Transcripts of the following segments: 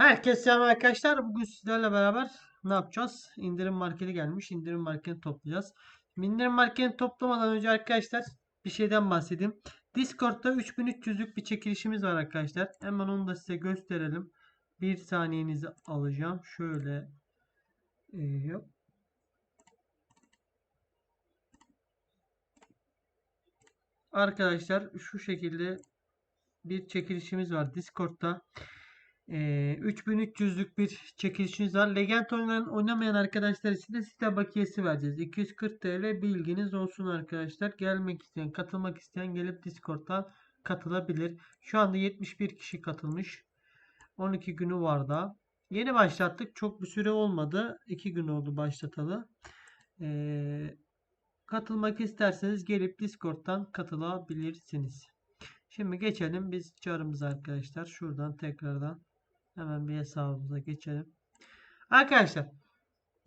Herkese selam arkadaşlar. Bugün sizlerle beraber ne yapacağız? İndirim marketi gelmiş. İndirim marketini toplayacağız. İndirim marketini toplamadan önce arkadaşlar bir şeyden bahsedeyim. Discord'da 3300'lük bir çekilişimiz var arkadaşlar. Hemen onu da size gösterelim. Bir saniyenizi alacağım. Şöyle e, yap. Arkadaşlar şu şekilde bir çekilişimiz var Discord'da. Ee, 3300'lük bir çekilişimiz var. Legend oynayan, oynamayan arkadaşlar için de site bakiyesi vereceğiz. 240 TL bilginiz olsun arkadaşlar. Gelmek isteyen, katılmak isteyen gelip Discord'dan katılabilir. Şu anda 71 kişi katılmış. 12 günü var da. Yeni başlattık. Çok bir süre olmadı. 2 gün oldu başlatalı. Ee, katılmak isterseniz gelip Discord'dan katılabilirsiniz. Şimdi geçelim biz çağrımıza arkadaşlar. Şuradan tekrardan hemen bir hesabımıza geçelim. Arkadaşlar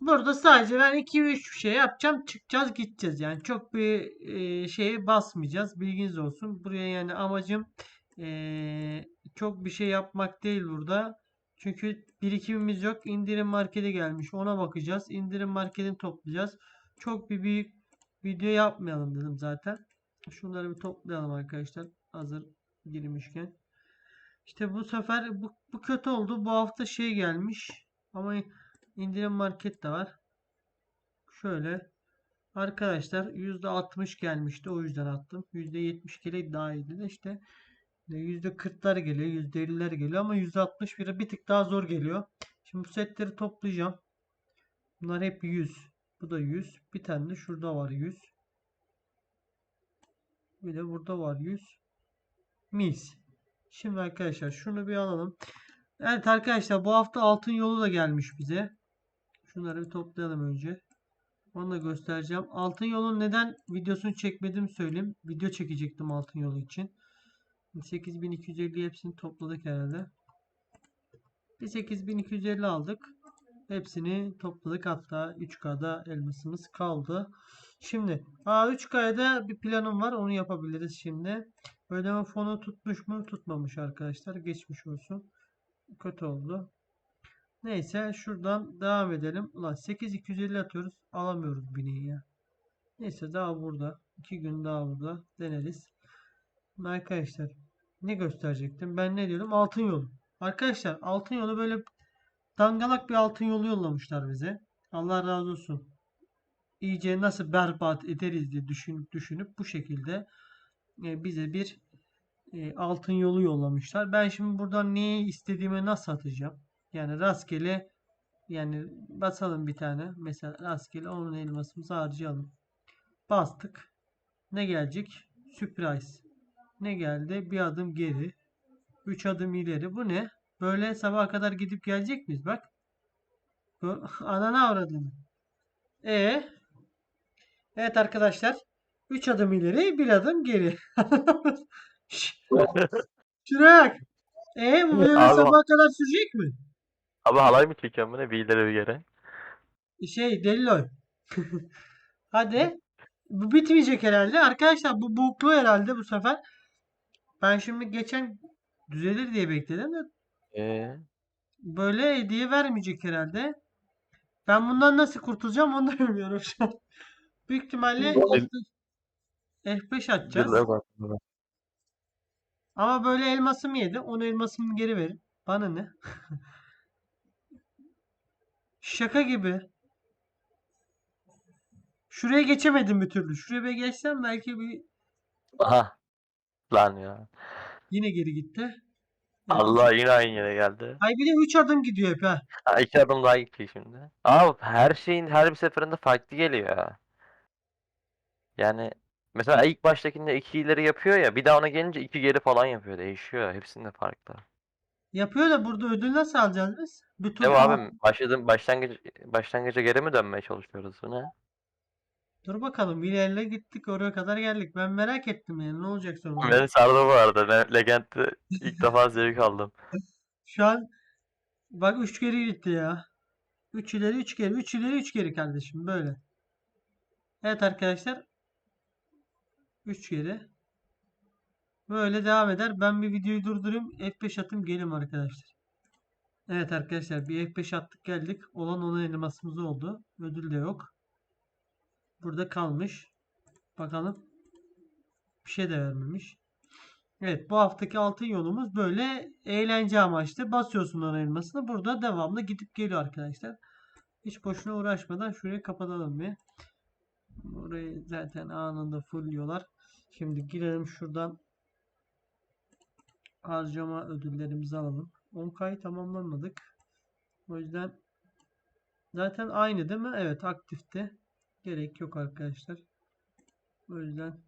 burada sadece ben 2-3 şey yapacağım. Çıkacağız gideceğiz. Yani çok bir e, şeye basmayacağız. Bilginiz olsun. Buraya yani amacım e, çok bir şey yapmak değil burada. Çünkü birikimimiz yok. İndirim markete gelmiş. Ona bakacağız. İndirim marketini toplayacağız. Çok bir büyük video yapmayalım dedim zaten. Şunları bir toplayalım arkadaşlar. Hazır girmişken. İşte bu sefer bu, bu kötü oldu. Bu hafta şey gelmiş. Ama indirim market de var. Şöyle. Arkadaşlar %60 gelmişti. O yüzden attım. %70 gele daha iyiydi de işte. %40'lar geliyor. %50'ler geliyor. Ama %60 bir, bir tık daha zor geliyor. Şimdi bu setleri toplayacağım. Bunlar hep 100. Bu da 100. Bir tane de şurada var 100. Bir de burada var 100. Mis. Şimdi arkadaşlar şunu bir alalım. Evet arkadaşlar bu hafta altın yolu da gelmiş bize. Şunları bir toplayalım önce. Onu da göstereceğim. Altın yolun neden videosunu çekmedim söyleyeyim. Video çekecektim altın yolu için. 8250 hepsini topladık herhalde. Bir 8250 aldık. Hepsini topladık. Hatta 3K'da elmasımız kaldı. Şimdi A3K'da bir planım var. Onu yapabiliriz şimdi. Ödeme fonu tutmuş mu? Tutmamış arkadaşlar. Geçmiş olsun. Kötü oldu. Neyse şuradan devam edelim. Ulan 8250 atıyoruz. Alamıyoruz bineği ya. Neyse daha burada. 2 gün daha burada. Deneriz. Arkadaşlar ne gösterecektim? Ben ne diyordum? Altın yolu. Arkadaşlar altın yolu böyle dangalak bir altın yolu yollamışlar bize. Allah razı olsun. İyice nasıl berbat ederiz diye düşün, düşünüp bu şekilde e, bize bir e, altın yolu yollamışlar. Ben şimdi buradan neyi istediğime nasıl atacağım? Yani rastgele yani basalım bir tane. Mesela rastgele onun elmasımızı harcayalım. Bastık. Ne gelecek? Surprise. Ne geldi? Bir adım geri. Üç adım ileri. Bu ne? Böyle sabaha kadar gidip gelecek miyiz? Bak. Anana avradını. E Evet arkadaşlar. 3 adım ileri, bir adım geri. Şuraya bak. E bu böyle Abi- sabaha kadar sürecek mi? Abi halay mı çekiyorsun bu ne? Bir ileri bir geri. Şey Deliloy. Hadi. Bu bitmeyecek herhalde. Arkadaşlar bu buklu herhalde bu sefer. Ben şimdi geçen düzelir diye bekledim de Ee, böyle hediye vermeyecek herhalde. Ben bundan nasıl kurtulacağım onu da bilmiyorum şu an. Büyük ihtimalle Abi- F5 atacağız. Ama böyle elmasımı yedi. Onu elmasımı geri verin. Bana ne? Şaka gibi. Şuraya geçemedim bir türlü. Şuraya bir geçsem belki bir Aha. Lan ya. yine geri gitti. Evet. Allah yine aynı yere geldi. Ay bir de 3 adım gidiyor hep ha. Ha, iki adım daha gitti şimdi. Abi her şeyin her bir seferinde farklı geliyor ya. Yani mesela ilk baştakinde iki ileri yapıyor ya bir daha ona gelince iki geri falan yapıyor. Değişiyor. Hepsinde farklı. Yapıyor da burada ödül nasıl alacağız biz? Mi daha- abim? Başladım başlangıç başlangıca geri mi dönmeye çalışıyoruz? Bu ne? Dur bakalım. ilerle gittik oraya kadar geldik. Ben merak ettim yani ne olacak sonra. Beni sardı bu arada. Ben Legend'de ilk defa zevk aldım. Şu an bak 3 geri gitti ya. 3 ileri 3 geri 3 ileri 3 geri kardeşim böyle. Evet arkadaşlar. 3 geri. Böyle devam eder. Ben bir videoyu durdurayım. F5 atayım gelim arkadaşlar. Evet arkadaşlar bir F5 attık geldik. Olan 10 elmasımız oldu. Ödül de yok. Burada kalmış. Bakalım. Bir şey de vermemiş. Evet bu haftaki altın yolumuz böyle eğlence amaçlı. Basıyorsun 10 elmasını. Burada devamlı gidip geliyor arkadaşlar. Hiç boşuna uğraşmadan şurayı kapatalım bir. Burayı zaten anında fullliyorlar. Şimdi girelim şuradan harcama ödüllerimizi alalım. 10K'yı tamamlamadık. O yüzden zaten aynı değil mi? Evet aktifte. Gerek yok arkadaşlar. O yüzden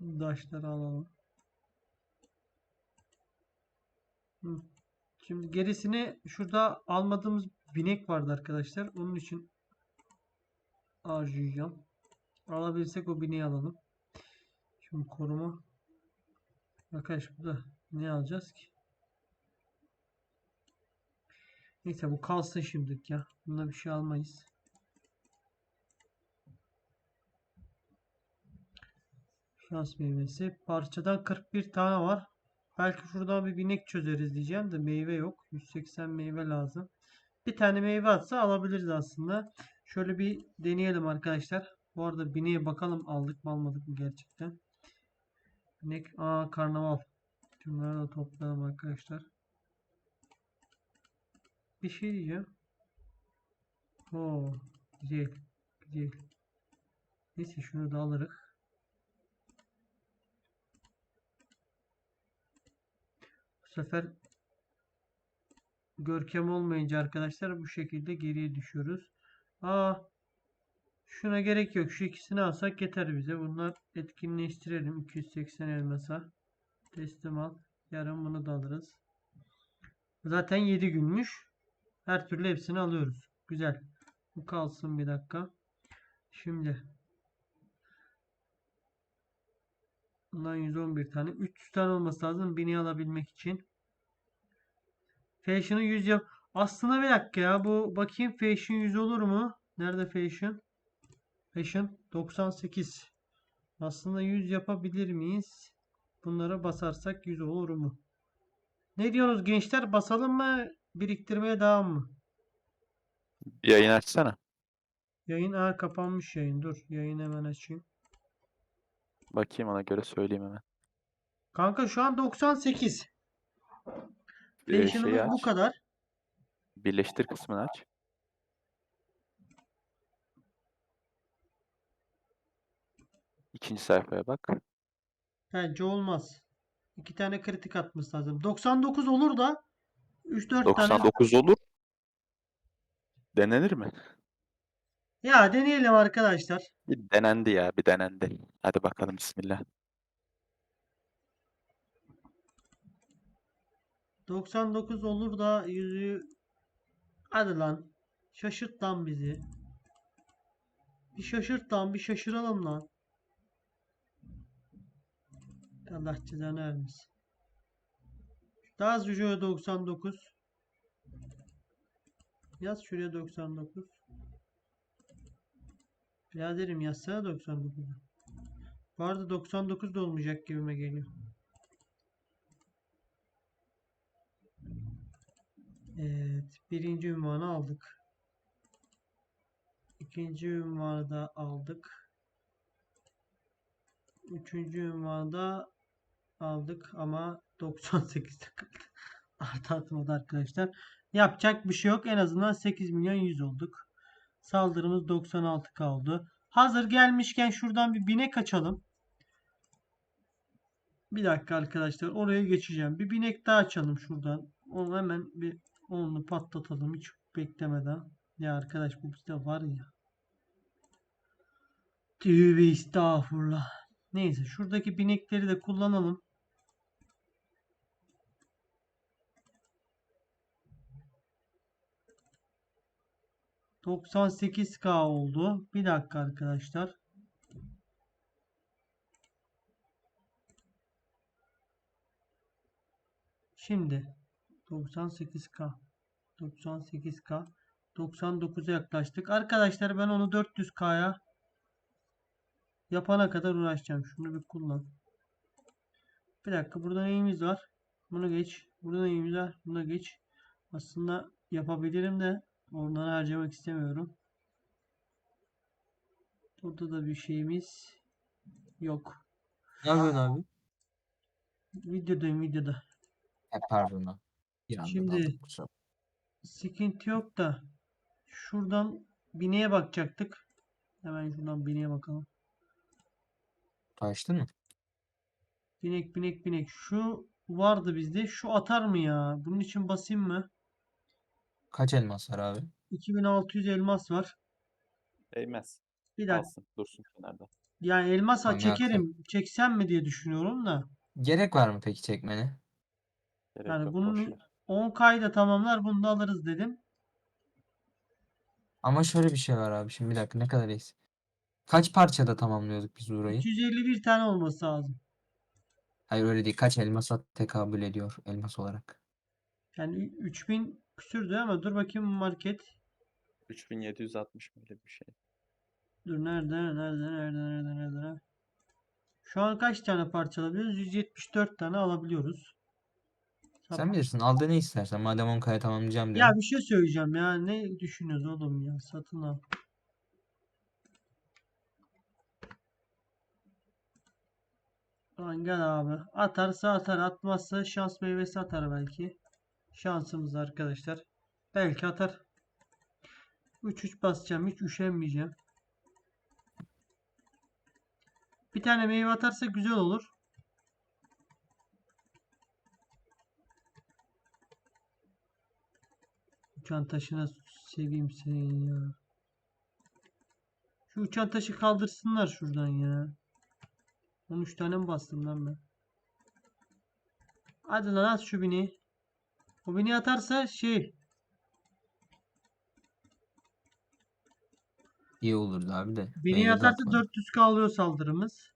daşları alalım. Şimdi gerisini şurada almadığımız binek vardı arkadaşlar. Onun için harcayacağım. Alabilirsek o bineği alalım. Şimdi koruma. Arkadaş burada ne alacağız ki? Neyse bu kalsın şimdilik ya. Bunda bir şey almayız. Şans meyvesi. Parçadan 41 tane var. Belki şuradan bir binek çözeriz diyeceğim de meyve yok. 180 meyve lazım. Bir tane meyve atsa alabiliriz aslında. Şöyle bir deneyelim arkadaşlar. Bu arada bineğe bakalım aldık mı almadık mı gerçekten. Binek. Aa karnaval. Şunları da toplayalım arkadaşlar. Bir şey diyeceğim. Oo, güzel. Güzel. Neyse şunu da alırız. Bu sefer görkem olmayınca arkadaşlar bu şekilde geriye düşüyoruz. Aa şuna gerek yok. Şu ikisini alsak yeter bize. Bunlar etkinleştirelim. 280 elmasa. Teslim al. Yarın bunu da alırız. Zaten 7 günmüş. Her türlü hepsini alıyoruz. Güzel. Bu kalsın bir dakika. Şimdi Bundan 111 tane. 300 tane olması lazım. 1000'i alabilmek için. Fashion'ı 100 yap. Aslında bir dakika ya. Bu bakayım Fashion 100 olur mu? Nerede Fashion? Fashion 98. Aslında 100 yapabilir miyiz? Bunlara basarsak 100 olur mu? Ne diyorsunuz gençler? Basalım mı? Biriktirmeye devam mı? Yayın açsana. Yayın aa kapanmış yayın. Dur yayın hemen açayım. Bakayım ona göre söyleyeyim hemen. Kanka şu an 98. Bir şeyi Fashion'ımız bu aç. kadar. Birleştir kısmını aç. İkinci sayfaya bak. Bence olmaz. İki tane kritik atması lazım. 99 olur da 3-4 tane. 99 olur. Denenir mi? Ya deneyelim arkadaşlar. Bir denendi ya, bir denendi. Hadi bakalım bismillah. 99 olur da yüzü hadi lan. Şaşırt lan bizi. Bir şaşırt lan bir şaşıralım lan. Allah cezanı vermesin. Daha az şuraya 99. Yaz şuraya 99. Biraderim yazsana 99'u. Bu arada 99 da olmayacak gibime geliyor. Evet. Birinci ünvanı aldık. İkinci ünvanı da aldık. Üçüncü ünvanı da aldık ama 98'de kaldı. Artı atmadı arkadaşlar. Yapacak bir şey yok. En azından 8 milyon 100 olduk. Saldırımız 96 kaldı. Hazır gelmişken şuradan bir binek açalım. Bir dakika arkadaşlar. Oraya geçeceğim. Bir binek daha açalım şuradan. Onu hemen bir onu patlatalım hiç beklemeden. Ya arkadaş bu bizde var ya. Tövbe estağfurullah. Neyse şuradaki binekleri de kullanalım. ...98k oldu. Bir dakika arkadaşlar. Şimdi 98k 98k 99'a yaklaştık. Arkadaşlar ben onu 400k'ya yapana kadar uğraşacağım. Şunu bir kullan. Bir dakika burada neyimiz var? Bunu geç. Burada imza. Buna geç. Aslında yapabilirim de onları harcamak istemiyorum. Burada da bir şeyimiz yok. Ne yapıyorsun abi? Videodayım videoda. E, pardon abi. Bir anda Şimdi- daldım, kusura bakma. Sıkıntı yok da şuradan bineğe bakacaktık. Hemen şuradan bineğe bakalım. Açtın mı? Binek binek binek. Şu vardı bizde. Şu atar mı ya? Bunun için basayım mı? Kaç elmas var abi? 2600 elmas var. Değmez. Bir dakika. Alsın. Dursun kenarda. Yani elmas Manyak çekerim. Çeksem mi diye düşünüyorum da. Gerek var mı peki çekmene? Gerek Yani yok. bunun- ver. 10K'yı da tamamlar. Bunu da alırız dedim. Ama şöyle bir şey var abi. Şimdi bir dakika ne kadar eksik? Kaç parçada tamamlıyorduk biz burayı? 251 tane olması lazım. Hayır öyle değil. Kaç elmasa tekabül ediyor elmas olarak? Yani ü- 3000 küsürdü ama dur bakayım market. 3760 böyle bir şey. Dur nerede nerede nerede nerede nerede? Şu an kaç tane parça alabiliyoruz? 174 tane alabiliyoruz. Sen bilirsin. Al da ne istersen. Madem 10K'ya tamamlayacağım Ya diyorum. bir şey söyleyeceğim ya. Ne düşünüyoruz oğlum ya? Satın al. Lan gel abi. Atarsa atar. Atmazsa şans meyvesi atar belki. Şansımız arkadaşlar. Belki atar. 3-3 basacağım. Hiç üşenmeyeceğim. Bir tane meyve atarsa güzel olur. Uçan taşına seveyim seni ya. Şu uçan taşı kaldırsınlar şuradan ya. 13 tane mi bastım lan ben? Hadi lan at şu bini. O bini atarsa şey. İyi olurdu abi de. Bini Meyve atarsa atmadım. 400 kalıyor saldırımız.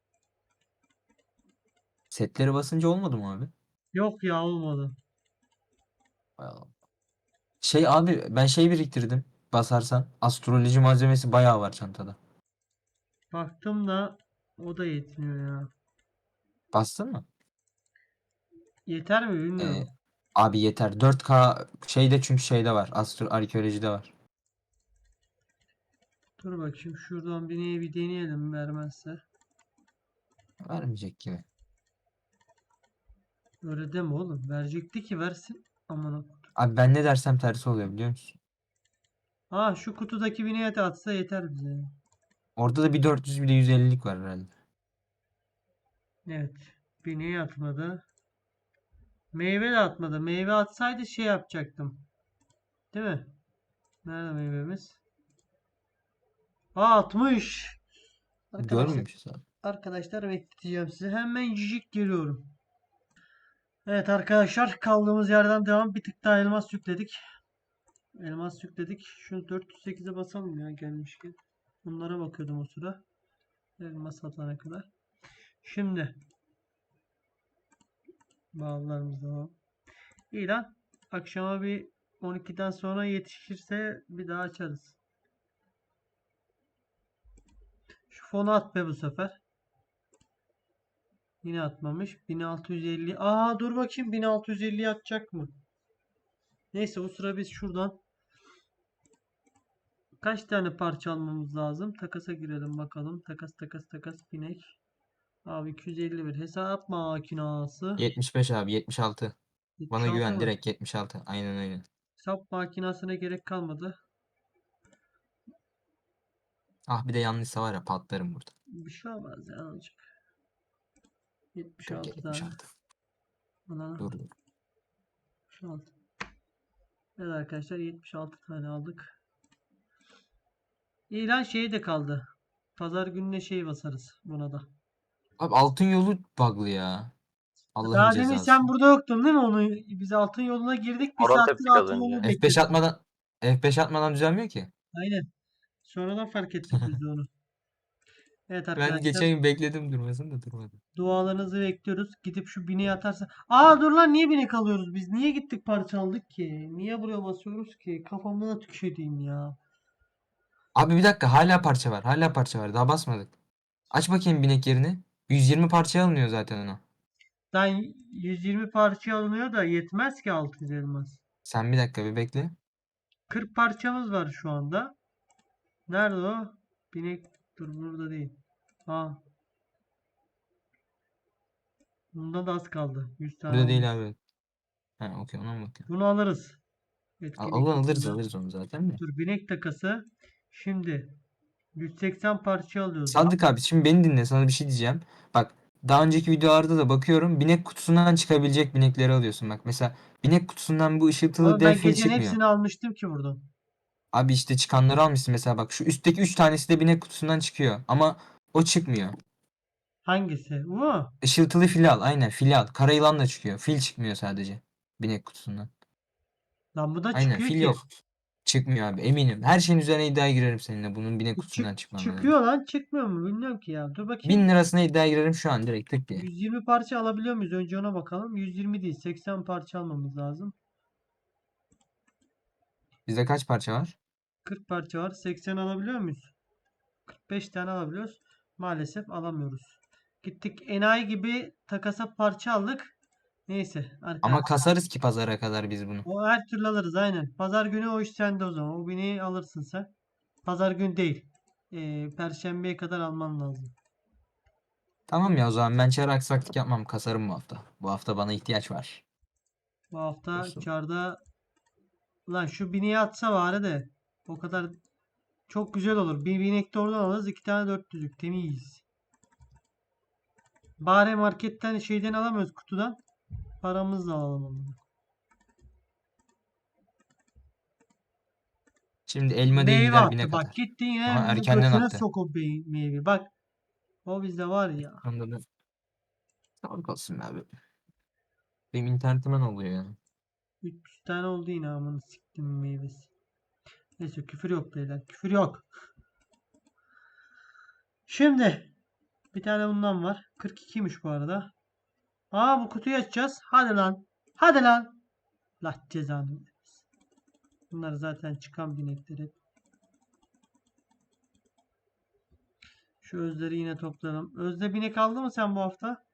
Setleri basınca olmadı mı abi? Yok ya olmadı. Hay Allah. Şey abi ben şey biriktirdim. Basarsan. Astroloji malzemesi bayağı var çantada. Baktım da o da yetmiyor ya. Bastın mı? Yeter mi Ee, bilmiyorum. Abi yeter. 4K şeyde çünkü şeyde var. Astro arkeolojide var. Dur bakayım şuradan bini bir deneyelim vermezse. Vermeyecek gibi. Öyle deme oğlum. Verecekti ki versin. Aman. Abi ben ne dersem tersi oluyor biliyor musun? Ha şu kutudaki bineye de atsa yeter bize. Orada da bir 400 bir de 150'lik var herhalde. Evet. Bineye atmadı. Meyve de atmadı. Meyve atsaydı şey yapacaktım. Değil mi? Nerede meyvemiz? Aa 60. Arkadaşlar, Görmemişiz abi. arkadaşlar bekleteceğim sizi. Hemen cicik geliyorum. Evet arkadaşlar kaldığımız yerden devam. Bir tık daha elmas yükledik. Elmas yükledik. Şunu 408'e basalım ya gelmişken. Bunlara bakıyordum o sıra. Elmas atana kadar. Şimdi bağlarımız devam. İyi lan. Akşama bir 12'den sonra yetişirse bir daha açarız. Şu fonu at be bu sefer. Yine atmamış. 1650. Aa dur bakayım 1650 atacak mı? Neyse o sıra biz şuradan kaç tane parça almamız lazım? Takasa girelim bakalım. Takas takas takas binek. Abi 251 hesap makinası. 75 abi 76. Bana 76 güven mı? direkt 76. Aynen öyle. Hesap makinasına gerek kalmadı. Ah bir de yanlışsa var ya patlarım burada. Bir şey olmaz ya azıcık. Çok 76 tane. 76. Ana, Dur dur. 76. Evet arkadaşlar 76 tane aldık. İlan şeyi de kaldı. Pazar gününe şey basarız buna da. Abi altın yolu bug'lı ya. Allah'ın Daha demin cezası. sen burada yoktun değil mi? Onu biz altın yoluna girdik. Bir Horon saattir tepki altın yolunu bekledik. F5 atmadan F5 atmadan düzelmiyor ki. Aynen. Sonradan fark ettik biz de onu. Evet Ben arkadaşlar. geçen gün bekledim durmasın da durmadı. Dualarınızı bekliyoruz. Gidip şu bineği atarsa. Aa dur lan niye binek alıyoruz biz? Niye gittik parça aldık ki? Niye buraya basıyoruz ki? Kafamda da tüküreyim ya. Abi bir dakika hala parça var. Hala parça var. Daha basmadık. Aç bakayım binek yerini. 120 parçaya alınıyor zaten ona. Lan 120 parça alınıyor da yetmez ki 600 elmas. Sen bir dakika bir bekle. 40 parçamız var şu anda. Nerede o? Binek dur burada değil. Ha. Bunda da az kaldı. 100 tane. Burada değil abi. Ha okey ona mı bakıyorum? Bunu alırız. Al, alırız alırız onu zaten de. Dur binek takası. Şimdi 180 parça alıyoruz. Sadık abi şimdi beni dinle sana bir şey diyeceğim. Bak daha önceki videolarda da bakıyorum binek kutusundan çıkabilecek binekleri alıyorsun. Bak mesela binek kutusundan bu ışıltılı Ama ben delfin gecenin çıkmıyor. hepsini almıştım ki buradan. Abi işte çıkanları almışsın mesela bak şu üstteki 3 tanesi de binek kutusundan çıkıyor ama o çıkmıyor. Hangisi? Bu. Işıltılı fil al aynen fil al. Kara yılan da çıkıyor. Fil çıkmıyor sadece binek kutusundan. Lan bu da Aynen çıkıyor fil ki. yok. Çıkmıyor abi eminim. Her şeyin üzerine iddiaya girerim seninle bunun binek Bu kutusundan çık- çıkmanı. çıkıyor lan çıkmıyor mu? Bilmiyorum ki ya. Dur bakayım. 1000 lirasına iddiaya girerim şu an direkt tık diye. 120 parça alabiliyor muyuz? Önce ona bakalım. 120 değil. 80 parça almamız lazım. Bizde kaç parça var? 40 parça var. 80 alabiliyor muyuz? 45 tane alabiliyoruz. Maalesef alamıyoruz. Gittik enayi gibi takasa parça aldık. Neyse. Ama arkadaşlar. kasarız ki pazara kadar biz bunu. O her türlü alırız aynen. Pazar günü o iş sende o zaman. O bineği alırsın sen. Pazar günü değil. Ee, Perşembeye kadar alman lazım. Tamam ya o zaman ben çare aksaklık yapmam kasarım bu hafta. Bu hafta bana ihtiyaç var. Bu hafta Nasıl? karda lan şu bineği atsa bari de o kadar çok güzel olur. Bir binek de oradan alırız. iki tane 400'lük temiz. Bari marketten şeyden alamıyoruz kutudan. Paramızla alalım onu. Şimdi elma değil Meyve gider attı. binek Bak gitti yine Ama bizim erkenden götüne attı. sok o meyve. Bak o bizde var ya. Onda da sağlık olsun be abi. Benim internetimden oluyor ya. 300 tane oldu yine amını siktim meyvesi. Neyse küfür yok beyler. Küfür yok. Şimdi bir tane bundan var. 42'ymiş bu arada. Aa bu kutuyu açacağız. Hadi lan. Hadi lan. Allah cezanı. Bunlar zaten çıkan binekleri. Şu özleri yine toplayalım. Özde binek aldı mı sen bu hafta?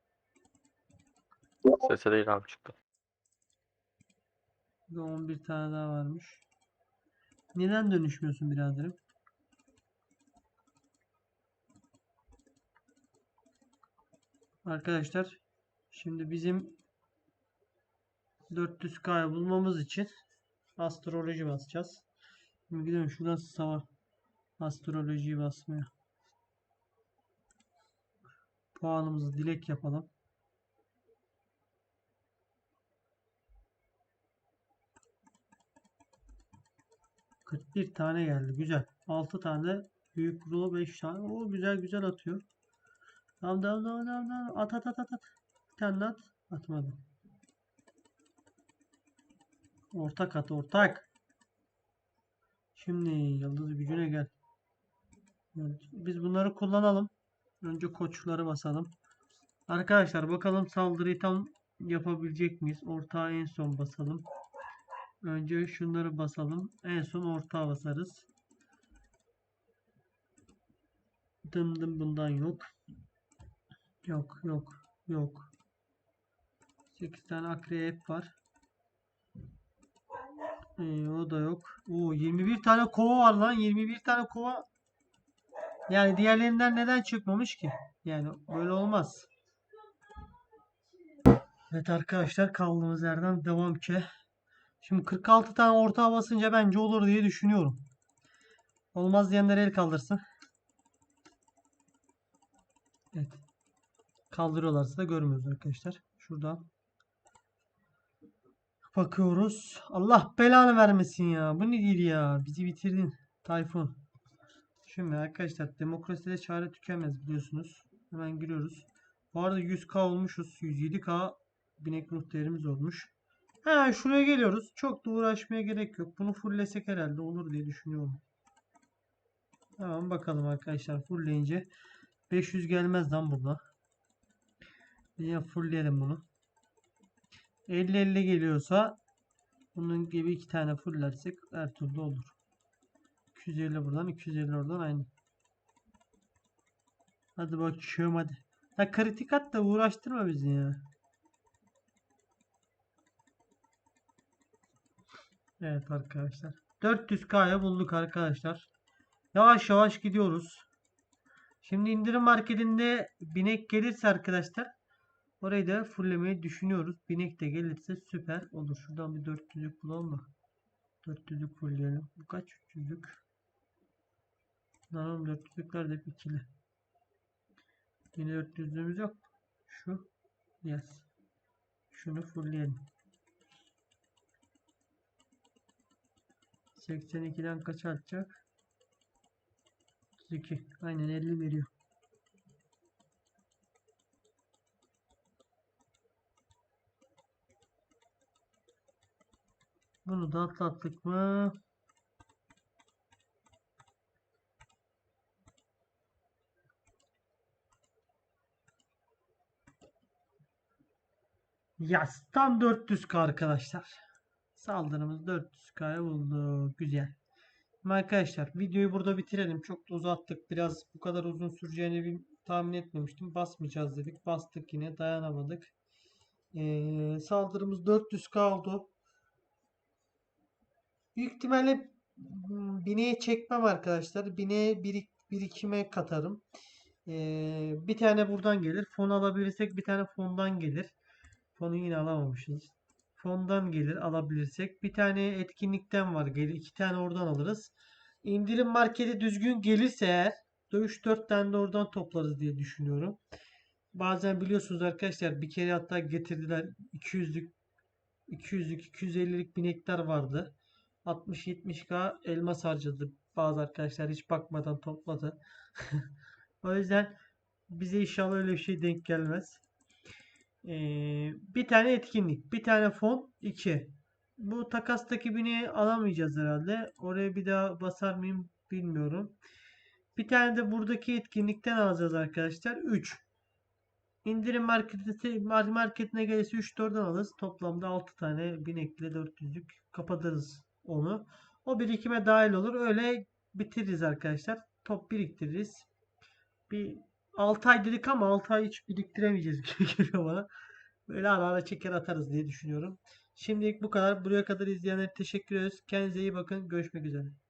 Sese değil abi çıktı. Burada 11 tane daha varmış. Neden dönüşmüyorsun biraderim? Arkadaşlar şimdi bizim 400K'yı bulmamız için astroloji basacağız. Şimdi gidelim şuradan sava astrolojiyi basmaya. Puanımızı dilek yapalım. bir tane geldi. Güzel. 6 tane büyük rulo 5 tane. O güzel güzel atıyor. Tamam tamam tamam tamam. At at at at at. At. Atmadım. Ortak at ortak. Şimdi yıldız gücüne gel. Biz bunları kullanalım. Önce koçları basalım. Arkadaşlar bakalım saldırıyı tam yapabilecek miyiz? Ortağı en son basalım. Önce şunları basalım. En son ortağa basarız. Dım dım bundan yok. Yok yok yok. 8 tane akrep var. Ee, o da yok. Oo 21 tane kova var lan. 21 tane kova. Yani diğerlerinden neden çıkmamış ki? Yani böyle olmaz. Evet arkadaşlar kaldığımız yerden devam ki. Şimdi 46 tane ortağa basınca bence olur diye düşünüyorum. Olmaz diyenler el kaldırsın. Evet. Kaldırıyorlarsa da görmüyoruz arkadaşlar. Şuradan. Bakıyoruz. Allah belanı vermesin ya. Bu ne değil ya. Bizi bitirdin. Tayfun. Şimdi arkadaşlar demokraside çare tükenmez biliyorsunuz. Hemen giriyoruz. Bu arada 100k olmuşuz. 107k binek ruh değerimiz olmuş. Ha şuraya geliyoruz. Çok da uğraşmaya gerek yok. Bunu fulllesek herhalde olur diye düşünüyorum. Tamam bakalım arkadaşlar fullleyince 500 gelmez lan burada. Yine fullleyelim bunu. 50-50 geliyorsa bunun gibi iki tane fullersek her türlü olur. 250 buradan 250 oradan aynı. Hadi bakıyorum hadi. Ya kritik at da uğraştırma bizi ya. Evet arkadaşlar. 400K'ya bulduk arkadaşlar. Yavaş yavaş gidiyoruz. Şimdi indirim marketinde binek gelirse arkadaşlar orayı da fulllemeyi düşünüyoruz. Binek de gelirse süper olur. Şuradan bir 400'lük bulalım mı? 400'lük fullleyelim. Bu kaç 300'lük? Lan 400'lükler de hep ikili. Yine 400'lüğümüz yok. Şu. Yes. Şunu fullleyelim. 82'den kaç atacak? 32. Aynen 50 veriyor. Bunu da atlattık mı? Yas tam 400k arkadaşlar. Saldırımız 400k'ya buldu. Güzel. Şimdi Arkadaşlar videoyu burada bitirelim. Çok da uzattık. Biraz bu kadar uzun süreceğini bir tahmin etmemiştim. Basmayacağız dedik. Bastık yine. Dayanamadık. Ee, saldırımız 400k oldu. Büyük ihtimalle hmm, bineğe çekmem arkadaşlar. Bineğe birik, birikime katarım. Ee, bir tane buradan gelir. Fon alabilirsek bir tane fondan gelir. Fonu yine alamamışız. Fondan gelir alabilirsek. Bir tane etkinlikten var gelir. iki tane oradan alırız. İndirim markete düzgün gelirse eğer 3-4 tane de oradan toplarız diye düşünüyorum. Bazen biliyorsunuz arkadaşlar bir kere hatta getirdiler 200'lük 200'lük 250'lik binekler vardı. 60-70k elmas harcadı. Bazı arkadaşlar hiç bakmadan topladı. o yüzden bize inşallah öyle bir şey denk gelmez. Ee, bir tane etkinlik, bir tane fon, iki. Bu takastaki bineği alamayacağız herhalde. Oraya bir daha basar mıyım bilmiyorum. Bir tane de buradaki etkinlikten alacağız arkadaşlar. 3. İndirim marketi, marketine gelirse 3 de oradan alırız. Toplamda 6 tane binekle 400'lük kapatırız onu. O birikime dahil olur. Öyle bitiririz arkadaşlar. Top biriktiririz. Bir 6 ay dedik ama 6 ay hiç biriktiremeyeceğiz gibi geliyor bana. Böyle ara ara çeker atarız diye düşünüyorum. Şimdilik bu kadar. Buraya kadar izleyenlere teşekkür ederiz. Kendinize iyi bakın. Görüşmek üzere.